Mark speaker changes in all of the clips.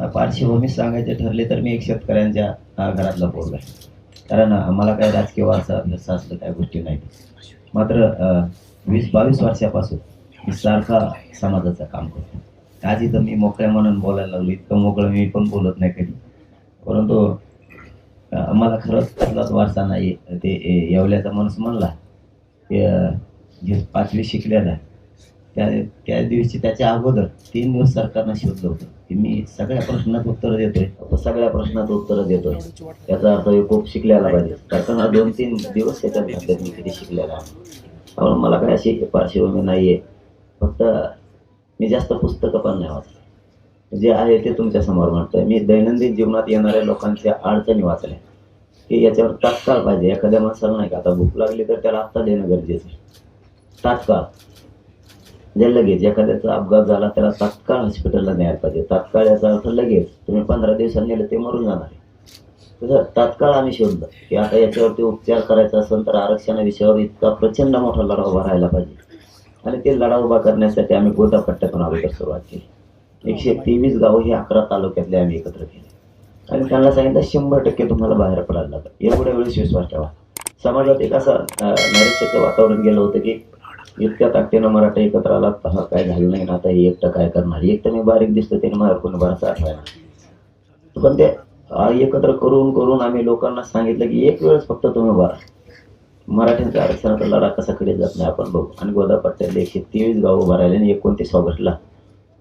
Speaker 1: अ, पार्श्वभूमी सांगायचे ठरले तर मी एक शेतकऱ्यांच्या घरातला पोरगा आहे. कारण आम्हाला काय राजकीय वारसा अभ्यास असलं काही गोष्टी नाहीत. मात्र वीस बावीस वर्षापासून मी सारखा समाजाचं काम करतो. आज इथं मी मोकळ्या म्हणून बोलायला लागलो. इतकं मोकळं मी पण बोलत नाही कधी. परंतु आम्हाला खरंच कसलाच वारसा नाही ते येवल्याचा माणूस म्हणला ते जे पाचवी शिकलेला आहे त्या त्या दिवशी त्याच्या अगोदर तीन दिवस सरकारनं शोधलं होतं की मी सगळ्या प्रश्नात उत्तर देतोय. सगळ्या प्रश्नात उत्तर देतोय. त्याचा अर्थ हे खूप शिकलेला पाहिजे. सरकारनं दोन तीन दिवस त्याच्यात घातले मी किती शिकलेला त्यामुळे मला काय अशी पार्श्वभूमी नाही आहे फक्त मी जास्त पुस्तकं पण नाही वाचले जे आहे ते तुमच्यासमोर म्हणतोय. मी दैनंदिन जीवनात येणाऱ्या लोकांच्या अडचणी वाचल्या. की याच्यावर तात्काळ पाहिजे. एखाद्या माणसाला नाही का? आता भूक लागली तर त्याला आत्ता देणं गरजेचं आहे. तात्काळ. म्हणजे लगेच एखाद्याचा अपघात झाला त्याला तात्काळ हॉस्पिटलला न्यायला पाहिजे. तात्काळ याचा अर्थ लगेच. तुम्ही पंधरा दिवसांनी नेलं ते मरून जाणार आहे. तसं तात्काळ आम्ही शोधलं की आता याच्यावरती उपचार करायचा असेल तर आरक्षणा विषयावर इतका प्रचंड मोठा लढा उभा राहायला पाहिजे. आणि ते लढा उभा करण्यासाठी आम्ही गोदापट्ट्यातून अगोदर सुरुवात केली. एकशे तेवीस गावं ही अकरा तालुक्यातले आम्ही एकत्र केले. आणि त्यांना सांगितलं शंभर टक्के तुम्हाला बाहेर पडायला लागतं एवढ्या वेळेस विश्वास ठेवा. समाजात एक असं अं, नैराश्याचं वातावरण गेलं होतं की इतक्या ताकदीनं मराठा एकत्र आला तर हा काय झालं नाही ना? आता हे एकटं काय करणार? एक तर मी बारीक दिसतो त्याने माझ्यावर कोणी बराचसा चालणार पण ते एकत्र करून करून आम्ही लोकांना सांगितलं की एक वेळेस फक्त तुम्ही बरा मराठ्यांच्या आरक्षणाचा लढा कसा कडे जात नाही आपण बघू. आणि गोदापट्ट्यातले एकशे तेवीस गावं भरायला आणि एकोणतीस ऑगस्टला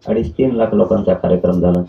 Speaker 1: अडीच तीन लाख लोकांचा कार्यक्रम झाला.